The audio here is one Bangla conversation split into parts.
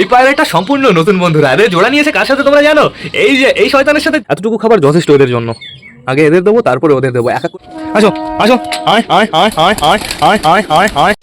এই পায়রাটা সম্পূর্ণ নতুন বন্ধুরা। এদের জোড়া নিয়েছে কার সাথে তোমরা জানো? এই যে, এই শয়তানের সাথে এতটুকু খাবার যথেষ্ট ওদের জন্য। আগে এদের দেবো, তারপরে ওদের দেবো। এক আসো আসো, আয় আয় আয় আয় আয় আয় আয় আয় আয়।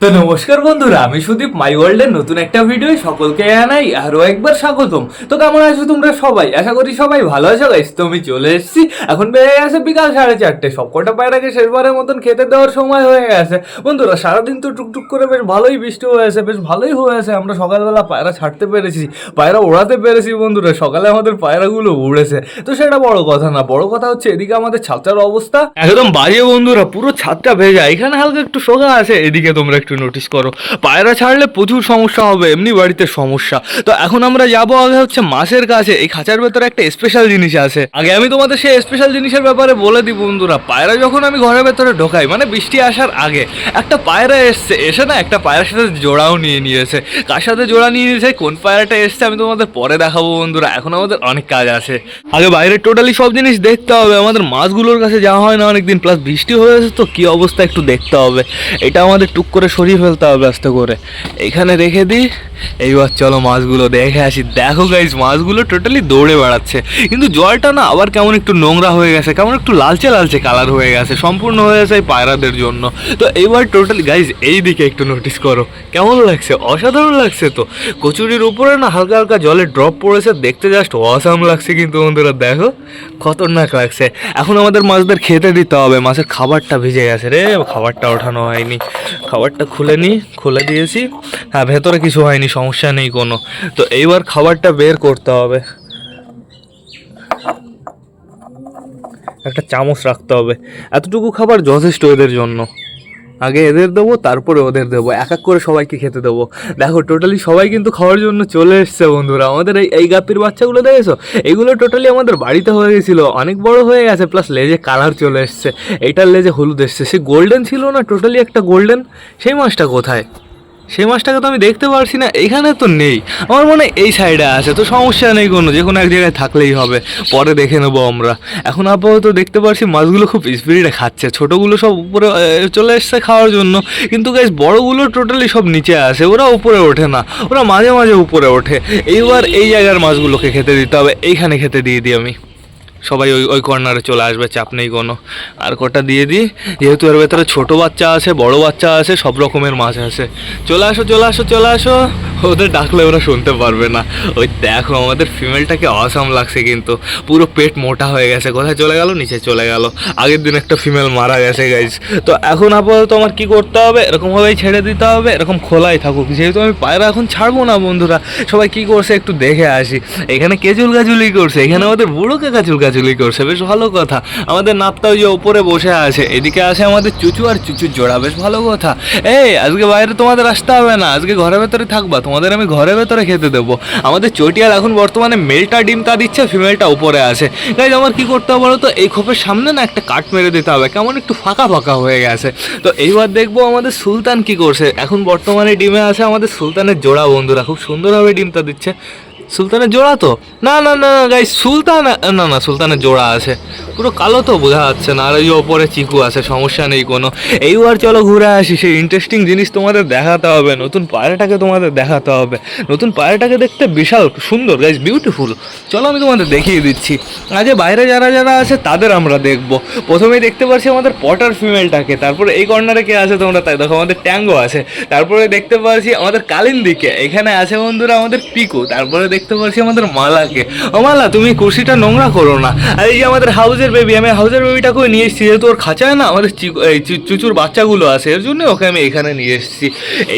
তো নমস্কার বন্ধুরা, আমি সুদীপ মাই ওয়ার্ল্ডের নতুন একটা ভিডিও সকলকে জানাই আরও একবার স্বাগতম। তো কেমন আছো তোমরা সবাই? আশা করি সবাই ভালো আছো গাইস তো আমি চলে এসেছি। এখন বেড়ে গেছে বিকাল সাড়ে চারটে। সবকটা পায়রাকে শেষবারের মতন খেতে দেওয়ার সময় হয়ে গেছে। বন্ধুরা, সারাদিন তো টুকটুক করে বেশ ভালোই বৃষ্টি হয়েছে বেশ ভালোই হয়েছে আমরা সকালবেলা পায়রা ছাড়তে পেরেছি, পায়রা ওড়াতে পেরেছি বন্ধুরা। সকালে আমাদের পায়রাগুলো উড়েছে। তো সেটা বড় কথা না, বড় কথা হচ্ছে এদিকে আমাদের ছাত্রার অবস্থা একদম বাজে বন্ধুরা, পুরো ছাদটা ভেজা। এখানে হালকা একটু শোকা আছে, এদিকে তোমরা একটু নোটিস করো। পায়রা ছাড়লে প্রচুর সমস্যা হবে, এমনি বাড়িতে সমস্যা। তো এখন আমরা যাব আগে হচ্ছে মাছের কাছে। এই খাঁচার ভেতরে একটা স্পেশাল জিনিস আছে। আগে আমি তোমাদের সেই স্পেশাল জিনিসের ব্যাপারে বলে দিই বন্ধুরা। পায়রা যখন আমি ঘরের ভেতরে ঢোকাই মানে বৃষ্টি আসার আগে, একটা পায়রা এসছে। এসে না একটা পায়রার সাথে জোড়াও নিয়ে নিয়েছে। কার সাথে জোড়া নিয়ে নিয়েছে? কোন পায়রাটা এসছে আমি তোমাদের পরে দেখাবো বন্ধুরা। এখন আমাদের অনেক কাজ আছে। আগে বাইরে টোটালি সব জিনিস দেখতে হবে। আমাদের মাছগুলোর কাছে যাওয়া হয় না অনেকদিন। প্লাস বৃষ্টি হয়ে হয়েছে তো কি অবস্থা একটু দেখতে হবে। এটা আমাদের টুক করে সরিয়ে ফেলতে হবে আস্তে করে। এখানে রেখে দিই। এইবার চলো মাছগুলো দেখে আসি। দেখো গাইজ মাছগুলো টোটালি দৌড়ে বেড়াচ্ছে। কিন্তু জলটা না আবার কেমন একটু নোংরা হয়ে গেছে, কেমন একটু লালচে লালচে কালার হয়ে গেছে, সম্পূর্ণ হয়ে গেছে এই পায়রাদের জন্য। তো এইবার টোটালি গাইজ এই দিকে একটু নোটিস করো, কেমন লাগছে? অসাধারণ লাগছে তো। কচুরির উপরে না হালকা হালকা জলে ড্রপ পড়েছে, দেখতে জাস্ট অসাম লাগছে কিন্তু বন্ধুরা, দেখো, খতরনাক লাগছে। এখন আমাদের মাছদের খেতে দিতে হবে, মাছের খাবারটা ভিজে গেছে রে, খাবারটা ওঠানো হয়নি। খাবারটা খুলে নি, খুলে দিয়েছি। হ্যাঁ ভেতরে কিছু হয়নি সমস্যা নেই কোনো। তো এইবার খাবারটা বের করতে হবে। একটা চামচ রাখতে হবে। এতটুকু খাবার যথেষ্ট এদের জন্য। আগে এদের দেবো, তারপরে ওদের দেবো। এক এক করে সবাইকে খেতে দেবো। দেখো টোটালি সবাই কিন্তু খাওয়ার জন্য চলে এসছে বন্ধুরা। আমাদের এই এই গাপির বাচ্চাগুলো দেখেছ? এগুলো টোটালি আমাদের বাড়িতে হয়ে গেছিল। অনেক বড় হয়ে গেছে প্লাস লেজে কালার চলে এসছে। এইটার লেজে হলুদ এসছে। সে গোল্ডেন ছিল না টোটালি একটা গোল্ডেন সেই মাছটা কোথায়? সেই মাছটাকে তো আমি দেখতে পারছি না, এখানে তো নেই। আমার মনে হয় এই সাইডে আছে, তো সমস্যা নেই কোনো, যে কোনো এক জায়গায় থাকলেই হবে। পরে দেখে নেব আমরা। এখন আপাতত দেখতে পারছি মাছগুলো খুব স্পিডে খাচ্ছে। ছোটোগুলো সব উপরে চলে এসছে খাওয়ার জন্য। কিন্তু গাইজ বড়গুলো টোটালি সব নিচে আসে ওরা উপরে ওঠে না। ওরা মাঝে মাঝে উপরে ওঠে। এইবার এই জায়গার মাছগুলোকে খেতে দিতে হবে। এইখানে খেতে দিয়ে দিই আমি। সবাই ওই ওই কর্নারে চলে আসবে, চাপ নেই কোনো। আর কটা দিয়ে দিই? যেহেতু এর ভেতরে ছোটো বাচ্চা আছে, বড় বাচ্চা আছে, সব রকমের মাছ আছে। চলে আসো চলে আসো চলে আসো। ওদের ডাকলে ওরা শুনতে পারবে না। ওই দেখো, আমাদের ফিমেলটাকে অসাম লাগছে কিন্তু। পুরো পেট মোটা হয়ে গেছে, কোথায় চলে গেল? নিচে চলে গেল। আগের দিন একটা ফিমেল মারা গেছে গাইজ তো এখন আপাতত আমার কি করতে হবে? এরকমভাবেই ছেড়ে দিতে হবে, এরকম খোলাই থাকুক। যেহেতু আমি পায়রা এখন ছাড়বো না, বন্ধুরা, সবাই কি করছে একটু দেখে আসি। এখানে কে চুলকাচুলি করছে, এখানে আমাদের বুড়ো কাকা চুলকাচুলি করছে, বেশ ভালো কথা। আমাদের নাপটা ওই যে ওপরে বসে আছে, এদিকে আছে আমাদের চুচু আর চুচুর জোড়া, বেশ ভালো কথা। এই, আজকে বাইরে তোমাদের আসতে হবে না, আজকে ঘরের ভেতরে থাকবা, তোমাদের আমি ঘরের ভেতরে খেতে দেবো। আমাদের চটিয়াল এখন বর্তমানে মেলটা ডিম তা দিচ্ছে, ফিমেলটা উপরে আছে। গাইজ আমার কি করতে হবে বলো তো এই খোপের সামনে না একটা কাট মেরে দিতে হবে, কেমন একটু ফাঁকা ফাঁকা হয়ে গেছে। তো এইবার দেখব আমাদের সুলতান কি করছে। এখন বর্তমানে ডিমে আছে আমাদের সুলতানের জোড়া, বন্ধুরা, খুব সুন্দরভাবে ডিমটা দিচ্ছে। সুলতানের জোড়া তো? না না না না গাই সুলতান, না না, সুলতানের জোড়া আছে। পুরো কালো তো বোঝা যাচ্ছে না, আর ওই ওপরে চিকু আছে, সমস্যা নেই কোনো। এইবার চলো ঘুরে আসি, সেই ইন্টারেস্টিং জিনিস তোমাদের দেখাতে হবে, নতুন পায়রাটাকে তোমাদের দেখাতে হবে। নতুন পায়রাটাকে দেখতে বিশাল সুন্দর গাইজ বিউটিফুল চলো আমি তোমাদের দেখিয়ে দিচ্ছি। আগে বাইরে যারা যারা আছে, তাদের আমরা দেখব। প্রথমেই দেখতে পাচ্ছি আমাদের পটার ফিমেলটাকে, তারপরে এই কর্নারে কে আছে তোমরা তাই দেখো, আমাদের ট্যাঙ্গো আছে। তারপরে দেখতে পাচ্ছি আমাদের কালিন দিকে এখানে আছে বন্ধুরা আমাদের পিকু, তারপরে দেখতে পাচ্ছি আমাদের মালাকে। ও মালা, তুমি কুর্সিটা নোংরা করো না। আর এই যে আমাদের হাউজের বেবি আমি হাউজের বেবিটাকেও নিয়ে এসেছি। যেহেতু ওর খাঁচায় না, আমাদের চুচুর বাচ্চাগুলো আছে, এর জন্য ওকে আমি এখানে নিয়ে এসেছি।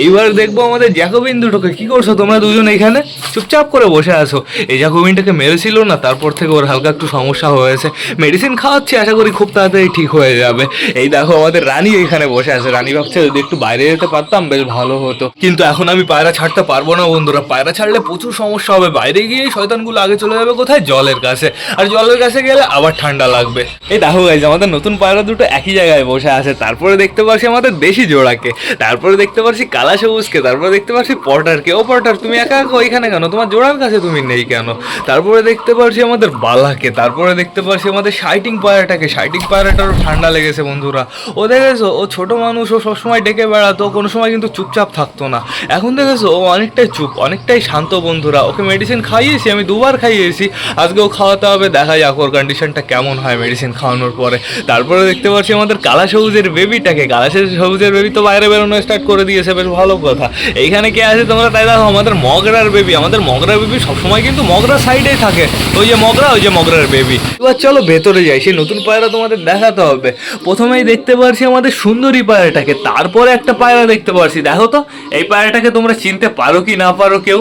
এইবার দেখব আমাদের জ্যাকোবিন দুটোকে কি করছ তোমরা দুজন এখানে? চুপচাপ করে বসে আছো। এই জ্যাকোবিনটাকে মেরেছিল না, তারপর থেকে ওর হালকা একটু সমস্যা হয়েছে। মেডিসিন খাওয়াচ্ছি, আশা করি খুব তাড়াতাড়ি ঠিক হয়ে যাবে। এই দেখো, আমাদের রানী এখানে বসে আছে। রানী ভাবছে যদি একটু বাইরে যেতে পারতাম, বেশ ভালো হতো। কিন্তু এখন আমি পায়রা ছাড়তে পারব না, বন্ধুরা। পায়রা ছাড়লে প্রচুর সমস্যা হবে বাইরে গিয়ে শয়তানগুলো আগে চলে যাবে কোথায়? জলের কাছে। আর জলের কাছে গেলে আবার ঠান্ডা লাগবে। এই দেখো গাইজ আমাদের নতুন পায়রা দুটো একই জায়গায় বসে আছে। তারপরে দেখতে পাচ্ছি আমাদের দেশি জোড়াকে। তারপরে দেখতে পাচ্ছি কালা সবুজকে। তারপরে দেখতে পাচ্ছি পটারকে। ও পটার, তুমি একা একা ওইখানে কেন? তোমার জোড়ার কাছে তুমি নেই কেন? তারপরে দেখতে পাচ্ছি আমাদের বালাকে। তারপরে দেখতে পাচ্ছি আমাদের শাইটিং পায়রাটাকে। শাইটিং পায়রাটারও ঠান্ডা লেগেছে বন্ধুরা। ও দেখেছ, ও ছোট মানুষ, ও সবসময় ডেকে বেড়াতো, কোনো সময় কিন্তু চুপচাপ থাকতো না। এখন দেখেছ, ও অনেকটাই চুপ, অনেকটাই শান্ত বন্ধুরা। ওকে মেডিসিন খাইয়েছি, আমি দুবার খাইয়েছি। আজকেও খাওয়াতে হবে, দেখা যাক ওর কন্ডিশনটা কেমন হয় মেডিসিন খাওয়ানোর পরে। তারপরে দেখতে পাচ্ছি আমাদের কালা সবুজের বেবিটাকে কালা সবুজের বেবি তো বাইরে বেরোনো স্টার্ট করে দিয়েছে, বেশ ভালো কথা। এইখানে কে আছে তোমরা তাই দেখো, আমাদের মগরার বেবি আমাদের মগরার বেবি সবসময় কিন্তু মগরার সাইডেই থাকে। ওই যে মগরা, ওই যে মগরার বেবি এবার চলো ভেতরে যাই, সেই নতুন পায়রা তোমাদের দেখাতে হবে। প্রথমেই দেখতে পারছি আমাদের সুন্দরী পায়রাটাকে। তারপরে একটা পায়রা দেখতে পারছি। দেখো তো, এই পায়রাটাকে তোমরা চিনতে পারো কি না পারো কেউ?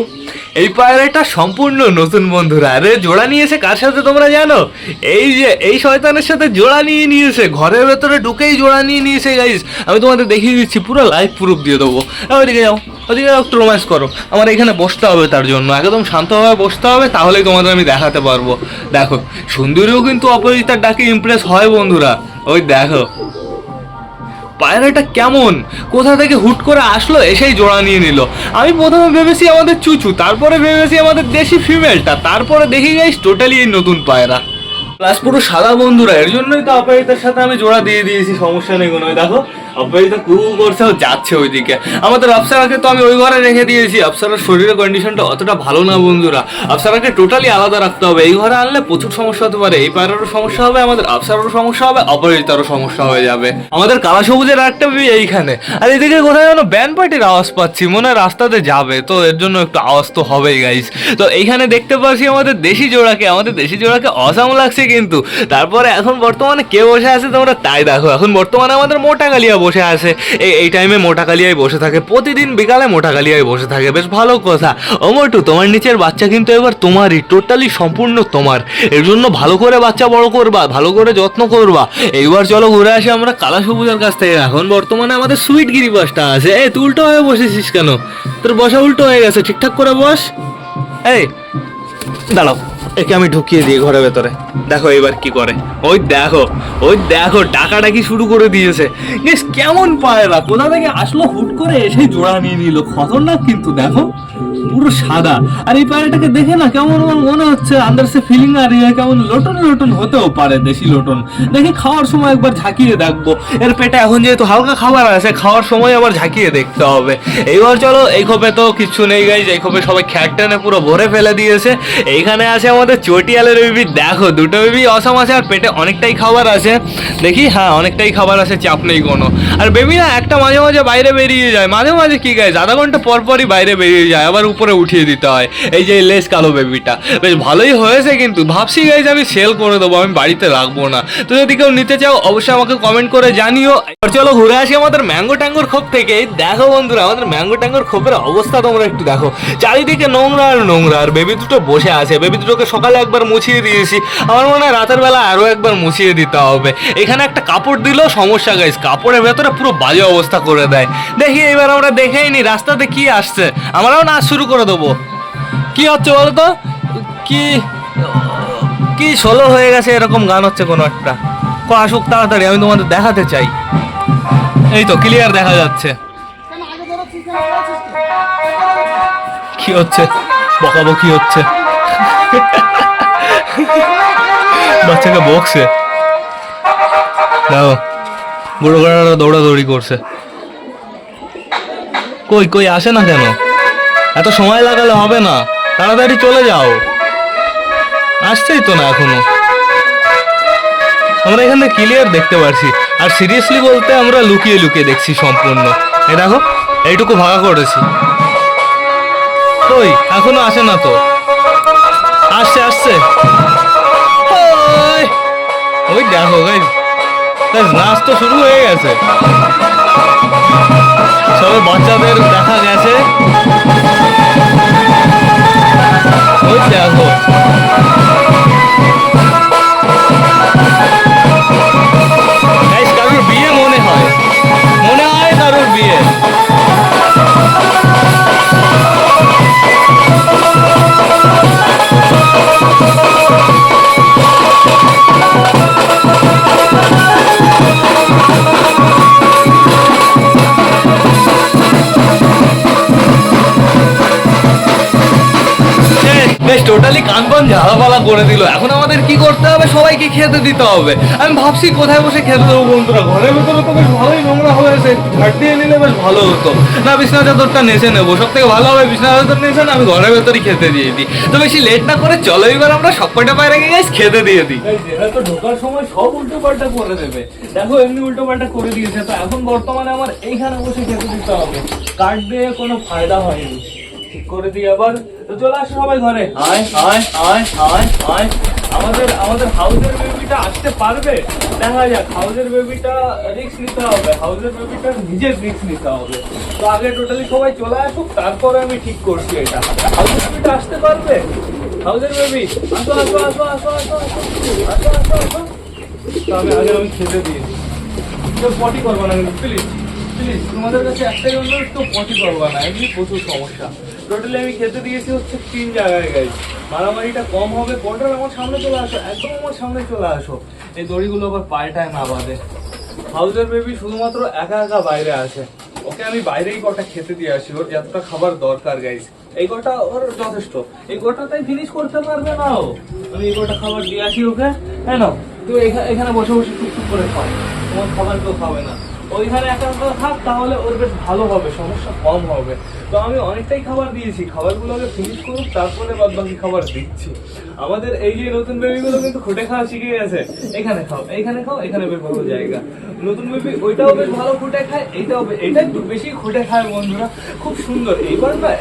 এই পায়রাটা সম্পূর্ণ নতুন বন্ধুরা। আরে, জোড়া নিয়েছে কার সাথে তোমরা জানো? এই যে, এই শয়তানের সাথে জোড়া নিয়ে নিয়েছে। ঘরের ভেতরে ঢুকেই জোড়া নিয়ে নিয়েছে গাইস আমি তোমাদের দেখিয়ে দিচ্ছি, পুরো লাইভ প্রুফ দিয়ে দেবো। ওইদিকে যাও ওদিকে যাও রোম্যান্স করো। আমার এখানে বসতে হবে তার জন্য। একদম শান্তভাবে বসতে হবে, তাহলেই তোমাদের আমি দেখাতে পারব। দেখো, সুন্দরীও কিন্তু অপরাজিতার ডাকে ইমপ্রেস হয় বন্ধুরা। ওই দেখো। পায়রাটা কেমন? কোথা থেকে হুট করে আসলো, এসেই জোড়া নিয়ে নিল। আমি প্রথমে ভেবেছি আমাদের চুচু, তারপরে ভেবেছি আমাদের দেশি ফিমেলটা, তারপরে দেখি গাইস টোটালি এই নতুন পায়রা। প্লাস পুরো সাদা বন্ধুরা, এর জন্যই তো অপরাজিতার সাথে আমি জোড়া দিয়ে দিয়েছি, সমস্যা নেই কোনো। ওই অপরাজিতা কুকু করছে ও যাচ্ছে ওইদিকে। আমাদের অপসারাকে তো আমি ওই ঘরে রেখে দিয়েছি। অপসারার শরীরের কন্ডিশনটা অতটা ভালো না, বন্ধুরা। অপসারাকে টোটালি আলাদা রাখতে হবে। এই ঘরে আনলে প্রচুর সমস্যা হতে পারে। এই পায়রারও সমস্যা হবে, আমাদের অপসারারও সমস্যা হবে অপরাজিতারও সমস্যা হয়ে যাবে। আমাদের কালা সবুজের একটা এইখানে। আর এদিকে কোথায় যেন ব্যান্ড পার্টির আওয়াজ পাচ্ছি। মনে হয় রাস্তাতে যাবে। তো এর জন্য একটু আওয়াজ তো হবেই গাইস তো এইখানে দেখতে পাচ্ছি আমাদের দেশি জোড়াকে। আমাদের দেশি জোড়াকে অসাম লাগছে কিন্তু। তারপরে এখন বর্তমানে কে বসে আছে তোমরা তাই দেখো। এখন বর্তমানে আমাদের মোটা কালিয়া বসে আছে। এই এই টাইমে মোটা কালিয়ায় বসে থাকে। প্রতিদিন বিকালে মোটা কালিয়ায় বসে থাকে। বেশ ভালো কথা। ও মোটু তোমার নিচের বাচ্চা কিন্তু এবার তোমারই টোটালি সম্পূর্ণ তোমার। এর জন্য ভালো করে বাচ্চা বড় করবা, ভালো করে যত্ন করবা। এইবার চলো ঘুরে আসি আমরা কালা সবুজের কাছ থেকে। এখন বর্তমানে আমাদের সুইট গিরিবাসটা আছে। এই তুই উল্টো হয়ে বসেছিস কেন? তোর বসা উল্টো হয়ে গেছে। ঠিকঠাক করে বস। এই, দাঁড়াও। একে আমি ঢুকিয়ে দিই ঘরের ভেতরে। দেখো এবার কি করে। ওই দেখো ওই দেখো ডাকাডাকি শুরু করে দিয়েছে। বেশ কেমন পায়রা, কোথা থেকে আসলো হুট করে এসে জোড়া নিয়ে নিল। খতরনাক কিন্তু, দেখো, পুরো সাদা। আর এই পায়রাটাকে দেখে না কেমন মনে হচ্ছে আন্দার সে ফিলিং আর ইয়ে কেমন লোটন লোটন হতেও পারে, দেশি লোটন। দেখি খাওয়ার সময় একবার ঝাঁকিয়ে দেখব। এর পেটে এখন যেহেতু হালকা খাবার আছে, খাওয়ার সময় আবার ঝাঁকিয়ে দেখতে হবে। এইবার চলো, এই খোপে তো কিচ্ছু নেই গাইজ এই খোপে সবাই খ্যাট টেনে পুরো ভরে ফেলে দিয়েছে। এইখানে আছে আমাদের চটিয়ালের বেবি দেখো, দুটো বেবি অসম আছে আর পেটে অনেকটাই খাবার আছে। দেখি হ্যাঁ অনেকটাই খাবার আছে, চাপ নেই কোনো। আর বেবি না, একটা মাঝে মাঝে বাইরে বেরিয়ে যায়। মাঝে মাঝে কী গাইজ আধা ঘণ্টা পর পরই বাইরে বেরিয়ে যায়, আবার উপরে উঠিয়ে দিতে হয়। এই যে লেস কালো বেবিটা। বেশ ভালোই হয়েছে কিন্তু, ভাবছি গাইজ আমি সেল করে দেবো, আমি বাড়িতে রাখব না। তো যদি কেউ নিতে চাও, অবশ্যই আমাকে কমেন্ট করে জানিও। চলো, ঘুরে আসি আমাদের ম্যাঙ্গো ট্যাঙ্গোর খোপ থেকে। দেখো বন্ধুরা, আমাদের ম্যাঙ্গো ট্যাঙ্গোর খোপের অবস্থা তোমরা একটু দেখো। চারিদিকে নোংরা আর নোংরা, আর বেবি দুটো বসে আছে। বেবি দুটোকে সকালে একবার মুছিয়ে দিয়েছি। আমার মনে হয় রাতের বেলা আরও একবার মুছিয়ে দিতে হবে। এখানে একটা কাপড় দিলেও সমস্যা গাইস কাপড়ের ভেতরে পুরো বাজে অবস্থা করে দেয়। দেখি এবার আমরা দেখেই নি রাস্তাতে কি আসছে। আমরাও নাচ শুরু করে দেবো। কি হচ্ছে বলো তো কি কি সোলো হয়ে গেছে, এরকম গান হচ্ছে কোনো একটা। ক, আসুক তাড়াতাড়ি, আমি তোমাদের দেখাতে চাই। এই তো ক্লিয়ার দেখা যাচ্ছে। কি হচ্ছে? বকাবকি হচ্ছে। বাচ্চাকে বকছে। দেখো, বুড়ো গড়ারা দৌড়াদৌড়ি করছে। কই কই, আসে না কেন? এত সময় লাগালে হবে না। তাড়াতাড়ি চলে যাও। আসছেই তো না এখনও। আমরা এখানে ক্লিয়ার দেখতে পারছি। আর সিরিয়াসলি বলতে আমরা লুকিয়ে লুকিয়ে দেখছি সম্পূর্ণ। এই দেখো, এইটুকু ভাগা করেছি। কই, এখনও আসে না তো? আসছে আসছে। ওই, দেখো নাচ তো শুরু হয়ে গেছে। সবে বাচ্চাদের দেখা গেছে। ওই দেখো। বেশ টোটালি কান পান ঝালাপালা করে দিল। এখন আমাদের কি করতে হবে? সবাইকে খেতে দিতে হবে। আমি ভাবছি কোথায় বসে খেতে দেবো বন্ধুরা? ঘরের ভেতরে তো বেশ ভালোই নোংরা হয়েছে ঘাট দিয়ে নিলে বেশ ভালো হতো। না, বিছনা চাদরটা নেচে নেব। সব থেকে ভালো হবে বিছনা চাদর নেচে না, আমি ঘরের ভেতরেই খেতে দিয়ে দিই। তো বেশি লেট না করে চলো এবার আমরা সব কটা বাইরে গিয়ে guys খেতে দিয়ে দিই। তো ঢোকার সময় সব উল্টো পাল্টা করে দেবে। দেখো, এমনি উল্টো পাল্টা করে দিয়েছে। তো এখন বর্তমানে আমার এইখানে বসে খেতে দিতে হবে। কার্ড দিয়ে কোনো ফায়দা হয়নি। ঠিক করে দিই আবার। তো চলে আসো সবাই ঘরে। হায় হায় হায় হায় হায় আমাদের আমাদের হাউসের বেবিটা আসতে পারবে? দেখা যাক হাউসের বেবিটা রিস্ক নিতে হবে। হাউসের বেবিটা নিজের রিস্ক নিতে হবে। তো আগে টোটালি সবাই চলে আসুক, তারপরে আমি ঠিক করছি এটা। হাউসের বেবিটা আসতে পারবে? হাউসের বেবি, আসো আসো আসো আসো আসো আসো আসো আসো তো আমি আগে আমি খেতে দিয়েছি কেউ পটি করব না প্লিজ প্লিজ তোমাদের কাছে একটাই অনুরোধ তো পটি করব না। এমনি প্রচুর সমস্যা। টোটালি আমি খেতে দিয়েছি হচ্ছে তিন জায়গায় গাই মারামারিটা কম হবে কোনটার আমার সামনে চলে আসো, একদম আমার সামনে চলে আসো। এই দড়িগুলো আবার পাল্টায় না বাদে হাউসের বেবি শুধুমাত্র একা একা বাইরে আসে। ওকে আমি বাইরেই কটা খেতে দিয়ে আসি, ওর যতটা খাবার দরকার গাইস এই কটা ওর যথেষ্ট। এই কটা তাই ফিনিশ করতে পারবে না ও। আমি এই কটা খাবার দিয়ে আসি ওকে। হ্যাঁ না তুই এখানে বসে বসে টুকটুক করে খাও তোমার খাবার কেউ খাবে না। ওইখানে একা একা থাক, তাহলে ওর বেশ ভালো হবে, সমস্যা কম হবে। তো আমি অনেকটাই খাবার দিয়েছি। খাবারগুলোকে ফিনিশ করুক, তারপরে বাদ বাকি খাবার দিচ্ছি। আমাদের এই যে নতুন বেবিগুলো কিন্তু খুঁটে খাওয়া শিখে গেছে। এখানে খাও এখানে খাও, এখানে বেশ ভালো জায়গা। নতুন বেবি ওইটাও বেশ ভালো খুঁটে খায় এইটাও এটা একটু বেশি খুঁটে খায় বন্ধুরা। খুব সুন্দর। এইবার না,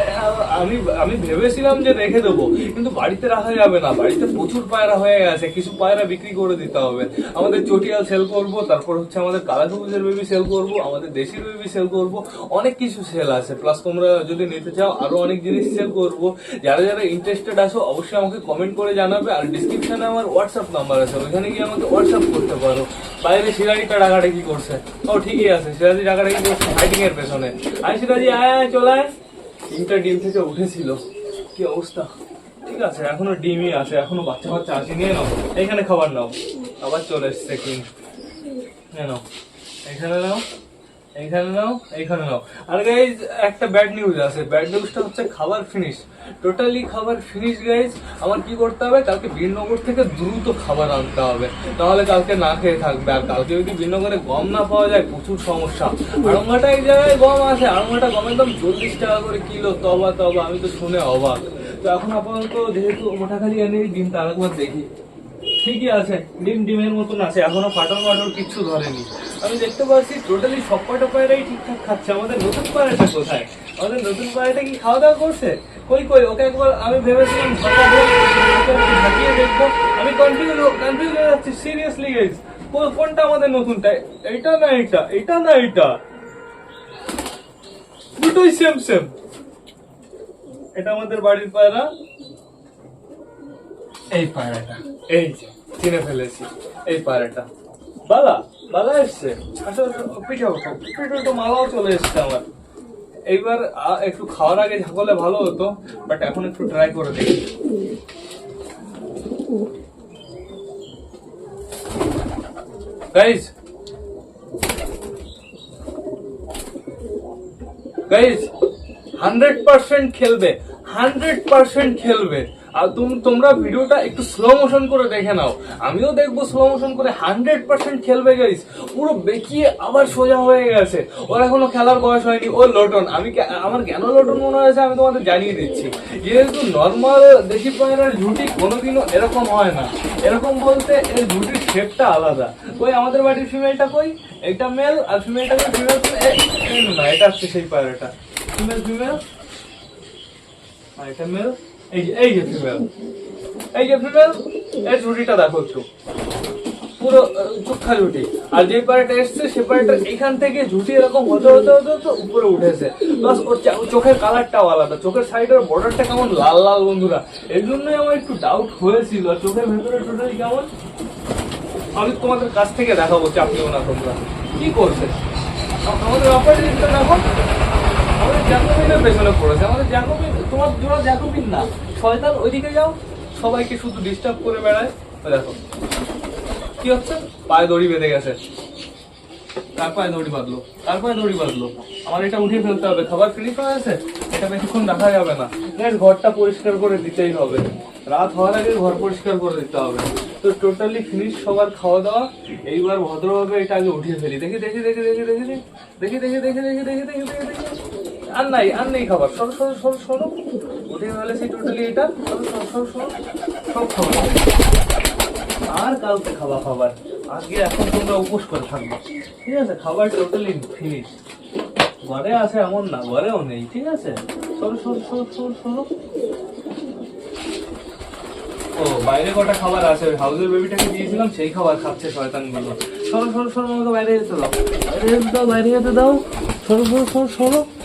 আমি আমি ভেবেছিলাম যে রেখে দেবো, কিন্তু বাড়িতে রাখা যাবে না। বাড়িতে প্রচুর পায়রা হয়ে গেছে, কিছু পায়রা বিক্রি করে দিতে হবে। আমাদের চটিয়াল সেল করব, তারপর হচ্ছে আমাদের কালাকবুজের বেবি সেল করব, আমাদের দেশির বেবি সেল করব, অনেক কিছু সেল আছে। প্লাস তোমরা যদি নিতে চাও, আরও অনেক জিনিস সেল করব। যারা যারা ইন্টারেস্টেড আছো, অবশ্যই আমাকে কমেন্ট করে জানাবে। আর ডিসক্রিপশনে আমার হোয়াটসঅ্যাপ নাম্বার আছে, ওইখানে গিয়ে আমাকে হোয়াটসঅ্যাপ করতে পারো। বাইরে সিরাজিটা ডাকাডাকি করছে। ও, ঠিকই আছে সিরাজি ডাকাডাকি করছে ফাইটিং এর পেছনে। আয় সিরাজি আয় চলে, আয়। তিনটা ডিম থেকে উঠেছিল। কি অবস্থা? ঠিক আছে, এখনও ডিমই আছে, এখনও বাচ্চা বাচ্চা আসি নিয়ে নাও। এখানে খাবার নাও। আবার চলে এসছে কিং নিয়ে নাও। এখানে নাও এইখানে নাও এইখানে নাও। আর গাইজ একটা ব্যাড নিউজ আছে। ব্যাড নিউজটা হচ্ছে খাবার ফিনিশ টোটালি খাবার ফিনিশ গাইজ আমার কি করতে হবে? কালকে বীরনগর থেকে দ্রুত খাবার আনতে হবে। তাহলে কালকে না খেয়ে থাকবে। আর কালকে যদি বীরনগরে গম না পাওয়া যায়, প্রচুর সমস্যা। আড়ঙ্গাটা এক জায়গায় গম আছে আড়ঙ্গাটা গমের দাম চল্লিশ টাকা করে কিলো। তবা তবা। আমি তো শুনে অবাক। তো এখন আপাতত যেহেতু মোটাখালি এনে ডিমটা আরেকবার দেখি। ঠিকই আছে, ডিম ডিমের মতন আছে, এখনও ফাটল ফাটল কিচ্ছু ধরেনি। আমি দেখতে পাচ্ছি টোটালি সব কটা পায়রাই ঠিকঠাক খাচ্ছে। আমাদের নতুন পায়রাটা কোথায়? আমাদের নতুন পায়রাটা কি খাওয়া দাওয়া করছে? কই কই, ওকে একবার আমি ভেবেছিলাম ঝাঁকিয়ে দেখব। আমি কনফিউজ কনফিউজ হয়ে যাচ্ছি সিরিয়াসলি গাইজ কোনটা আমাদের নতুনটা এটা না এইটা? এটা না এইটা? দুটোই সেম সেম এটা আমাদের বাড়ির পায়রা এই পায়রাটা। এই যে চিনে ফেলেছি। এই পায়রাটা। বালা বালা এসছে। আসলে পিঠে পিঠে ওঠো মালাও চলে এসছে আমার। এইবার একটু খাওয়ার আগে ঝাঁকলে ভালো হতো, বাট এখন একটু ট্রাই করে দেখি। গাইজ গাইজ হান্ড্রেড পার্সেন্ট খেলবে হান্ড্রেড পার্সেন্ট খেলবে। আর তুমি তোমরা ভিডিওটা একটু স্লো মোশন করে দেখে নাও। আমিও দেখব স্লো মোশন করে হান্ড্রেড পার্সেন্ট খেলবে গাইস পুরো বেঁকিয়ে আবার সোজা হয়ে গেছে। ওর এখনও খেলার বয়স হয়নি। ও লোটন। আমি আমার কেন লোটন মনে হয়েছে আমি তোমাদের জানিয়ে দিচ্ছি। যেহেতু নর্মাল দেশি পায়রার ঝুটি কোনোদিনও এরকম হয় না। এরকম বলতে এর ঝুটির শেপটা আলাদা। ওই আমাদের বাড়ির ফিমেলটা কই? এটা মেল আর ফিমেলটা ফিমেল না, এটা হচ্ছে সেই পায়রাটা ফিমেল ফিমেল আর এটা মেল এই যে এই যে ফিমেল এই যে ফিমেল এই ঝুটিটা দেখো একটু। পুরো চোখা ঝুটি আর যে পায়রাটা এসছে, সে পায়রাটা এখান থেকে ঝুটি এরকম হতে হতে হতে হতে উপরে উঠেছে। প্লাস ওর চোখের কালারটাও আলাদা। চোখের সাইডের বর্ডারটা কেমন লাল লাল বন্ধুরা। এই জন্যই আমার একটু ডাউট হয়েছিল। চোখের ভেতরে টোটালি কেমন? আমি তোমাদের কাছ থেকে দেখাবো চাপিও না তোমরা। কি করছে? আমাদের অপারেটরটা দেখো। পড়েছে আমাদের জ্যাকোবিন তোমার জোড়া জ্যাকোবিন না ওইদিকে যাও সবাইকে শুধু ডিস্টার্ব করে বেড়ায় দেখো কি হচ্ছে পায়ে দড়ি বেঁধে গেছে দড়ি বাঁধলো দড়ি বাঁধলো আমার এটা উঠিয়ে ফেলতে হবে খাবার ফিনিশ হয়ে আছে এটা বেশিক্ষণ রাখা যাবে না ঘরটা পরিষ্কার করে দিতেই হবে রাত হওয়ার আগে ঘর পরিষ্কার করে দিতে হবে তো টোটালি ফিনিশ সবার খাওয়া দাওয়া এইবার ভদ্রভাবে এটা আগে উঠিয়ে ফেলি দেখি দেখি দেখি দেখি দেখি দেখি দেখি দেখি দেখি দেখি দেখি দেখি দেখি আর নাই, আর নেই খাবার। সরো সরো সরো সরো উঠিয়ে ফেলেছি টোটালি এটা। সরো সরো সরো সরো সব খাবার। আর কালকে খাওয়া খাবার। আজকে এখন তোমরা উপোস করে থাকবে। ঠিক আছে, খাবার টোটালি ফিনিশ ঘরে আছে এমন না, ঘরেও নেই, ঠিক আছে? সরো সরো সরো সরো সরো। ও, বাইরে কটা খাবার আছে? ওই হাউসের বেবিটাকে দিয়েছিলাম, সেই খাবার খাচ্ছে শয়তানগুলো সরো সরো সরো, আমাকে বাইরে যেতে দাও। বাইরে যেতে দাও, বাইরে যেতে দাও। সরো সরো সরো সরো।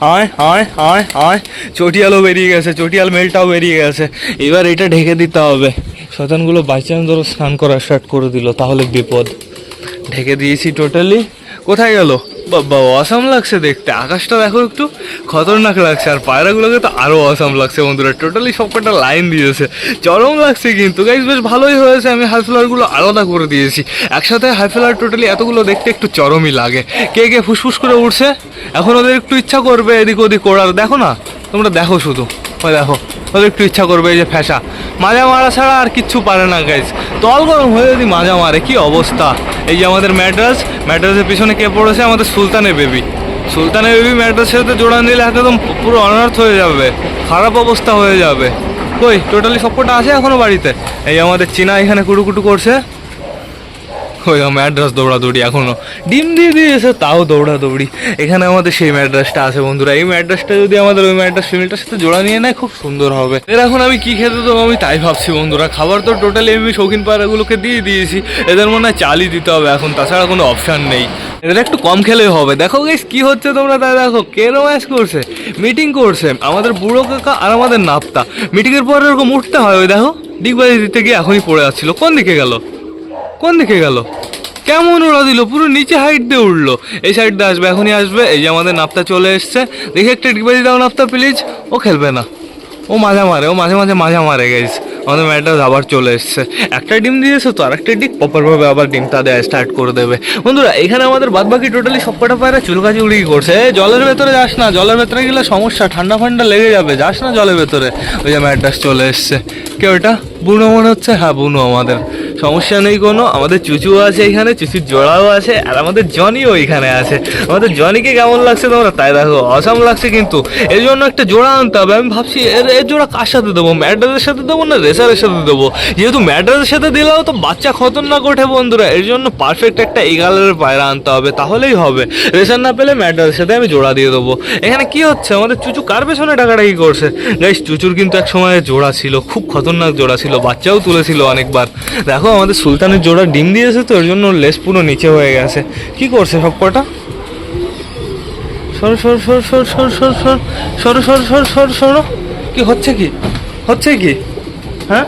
আয় আয় আয় আয়। চটিয়ালও বেরিয়ে গেছে, চটিয়াল মেলটাও বেরিয়ে গেছে। এবার এটা ঢেকে দিতে হবে। শতানগুলো বাই চান্স ধরো স্নান করা স্টার্ট করে দিল, তাহলে বিপদ। ঢেকে দিয়েছি টোটালি কোথায় গেল? বাবা অসাম লাগছে দেখতে। আকাশটা দেখো একটু খতরনাক লাগছে, আর পায়রাগুলোকে তো আরও অসাম লাগছে বন্ধুরা। টোটালি সবকটা লাইন দিয়েছে। চরম লাগছে কিন্তু। গাইজ বেশ ভালোই হয়েছে। আমি হাই গুলো আলাদা করে দিয়েছি। একসাথে হাই ফ্লার টোটালি এতগুলো দেখতে একটু চরমই লাগে। কে কে ফুসফুস করে উঠছে? এখন ওদের একটু ইচ্ছা করবে এদিক ওদিক ওড়ার। দেখো না, তোমরা দেখো শুধু। দেখো। ওদের একটু ইচ্ছা করবে এই যে ফ্যাসা মাজা মারা ছাড়া আর কিচ্ছু পারে না গাইজ তল গরম হয়ে যদি মাজা মারে কি অবস্থা? এই যে আমাদের ম্যাড্রাস, ম্যাড্রাসের পিছনে কে পড়েছে? আমাদের সুলতানের বেবি। সুলতানের বেবি ম্যাড্রাসের সাথে জোড়া নিলে একদম পুরো অনার্থ হয়ে যাবে, খারাপ অবস্থা হয়ে যাবে। কই টোটালি সবকটা আছে এখনও বাড়িতে? এই আমাদের চীনা এখানে কুটুকুটু করছে। ওই ম্যাড্রাস দৌড়াদৌড়ি এখনও। ডিম দিয়ে দিয়েছে তাও দৌড়াদৌড়ি। এখানে আমাদের সেই ম্যাড্রাসটা আছে বন্ধুরা। এই ম্যাড্রাসটা যদি আমাদের ওই ম্যাড্রাস ফিমেলটার সাথে জোড়া নিয়ে নেয়, খুব সুন্দর হবে। এর এখন আমি কি খেতে দেবো? আমি তাই ভাবছি বন্ধুরা। খাবার তো টোটালি আমি শৌখিন পায়রাগুলোকে দিয়ে দিয়েছি। এদের মনে হয় চালই দিতে হবে এখন, তাছাড়া কোনো অপশান নেই। এদের একটু কম খেলেই হবে। দেখো গাইস কি হচ্ছে তোমরা তাই দেখো। কে রোম্যান্স করছে মিটিং করছে। আমাদের বুড়ো কাকা আর আমাদের নাপ্তা। মিটিংয়ের পর এরকম উঠতে হয় ওই দেখো। ডিগবাজি দিতে গিয়ে এখনই পড়ে যাচ্ছিল কোন দিকে গেল? কোন দিকে গেল? কেমন ওরা দিল? পুরো নিচে হাইট দিয়ে উঠল এই সাইড দিয়ে আসবে, এখনই আসবে। এই যে আমাদের নাপ্তা চলে এসছে। দেখি একটা ডিগবাজি দাও নাপ্তা প্লিজ ও খেলবে না। ও মাঝে মারে, ও মাঝে মাঝে মাজা মারে গেছে আমাদের ম্যাডাস আবার চলে এসছে। একটা ডিম দিয়েছে তো, আরেকটা ডিম। প্রপারভাবে আবার ডিমটা দেয় স্টার্ট করে দেবে। বন্ধুরা, এখানে আমাদের বাদ বাকি টোটালি সব কটা পায়রা চুলকাচি উড়িয়ে করছে জলের ভেতরে যাস না, জলের ভেতরে গেলে সমস্যা, ঠান্ডা ফান্ডা লেগে যাবে। যাস না জলের ভেতরে। ওই যে ম্যাডাস চলে এসছে। কে ওটা বুনো মনে হচ্ছে? হ্যাঁ বুনো আমাদের। সমস্যা নেই কোনো, আমাদের চুচু আছে এখানে, চুচুর জোড়াও আছে, আর আমাদের জনিও এখানে আছে। আমাদের জনিকে কেমন লাগছে তোমরা? তাই দেখো, অসাম লাগছে কিন্তু। এর জন্য একটা জোড়া আনতে হবে। আমি ভাবছি, এর এর জোড়া কার সাথে দেবো? ম্যাডারের সাথে দেবো না রেসারের সাথে দেবো? যেহেতু ম্যাডারের সাথে দিলেও তো বাচ্চা খতরনাক ওঠে বন্ধুরা, এর জন্য পারফেক্ট একটা এগালের পায়রা আনতে হবে, তাহলেই হবে। রেসার না পেলে ম্যাডারের সাথে আমি জোড়া দিয়ে দেবো। এখানে কি হচ্ছে? আমাদের চুচু কার পেছনে ডাকাডাকি করছে? গাইস চুচুর কিন্তু এক সময় জোড়া ছিল, খুব খতরনাক জোড়া ছিল, বাচ্চাও তুলেছিল অনেকবার। দেখো আমাদের সুলতানের জোড়া ডিম দিয়েছে তো ওর জন্য লেস পুরো নিচে হয়ে গেছে কি করছে সব কটা সরো সরো সরো সরো সরো সরো সরো সরো সর সর সর সরো কি হচ্ছে কি হচ্ছে কি হ্যাঁ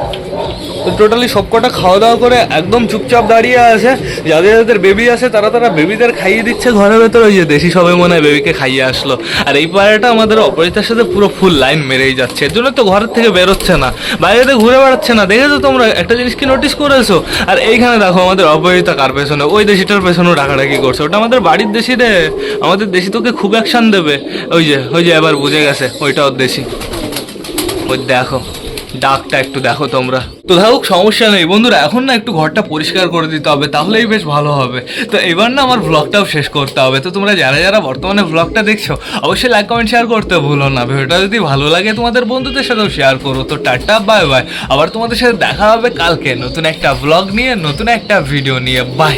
টোটালি সবকটা খাওয়া দাওয়া করে একদম চুপচাপ দাঁড়িয়ে আছে। যাদের যাদের বেবি আছে, তারা তারা বেবিদের খাইয়ে দিচ্ছে। ঘরের ভেতরে ওই যে দেশি সবাই মনে হয় বেবিকে খাইয়ে আসলো। আর এই পায়রাটা আমাদের অপরিতার সাথে পুরো ফুল লাইন মেরেই যাচ্ছে। এর জন্য তো ঘরের থেকে বেরোচ্ছে না। বাইরেতে ঘুরে বেড়াচ্ছে না। দেখেছ তোমরা? একটা জিনিস কি নোটিস করেছ? আর এইখানে দেখো আমাদের অপরিতা কার পেছনে? ওই দেশিটার পেছনেও ডাকাডাকি করছে। ওটা আমাদের বাড়ির দেশি রে। আমাদের দেশি তোকে খুব অ্যাকশন দেবে। ওই যে ওই যে এবার বুঝে গেছে ওইটা ওর দেশি। ওই দেখো। ডাকটা একটু দেখো তোমরা। তো দেখো সমস্যা নেই। বন্ধুরা, এখন না একটু ঘরটা পরিষ্কার করে দিতে হবে, তাহলেই বেশ ভালো হবে। তো এবার না আমার ব্লগটাও শেষ করতে হবে। তো তোমরা যারা যারা বর্তমানে ব্লগটা দেখছ, অবশ্যই লাইক কমেন্ট শেয়ার করতে ভুলো না। ভিডিওটা যদি ভালো লাগে, তোমাদের বন্ধুদের সাথেও শেয়ার করো। তো টাটা বাই বাই আবার তোমাদের সাথে দেখা হবে কালকে নতুন একটা ব্লগ নিয়ে, নতুন একটা ভিডিও নিয়ে। বাই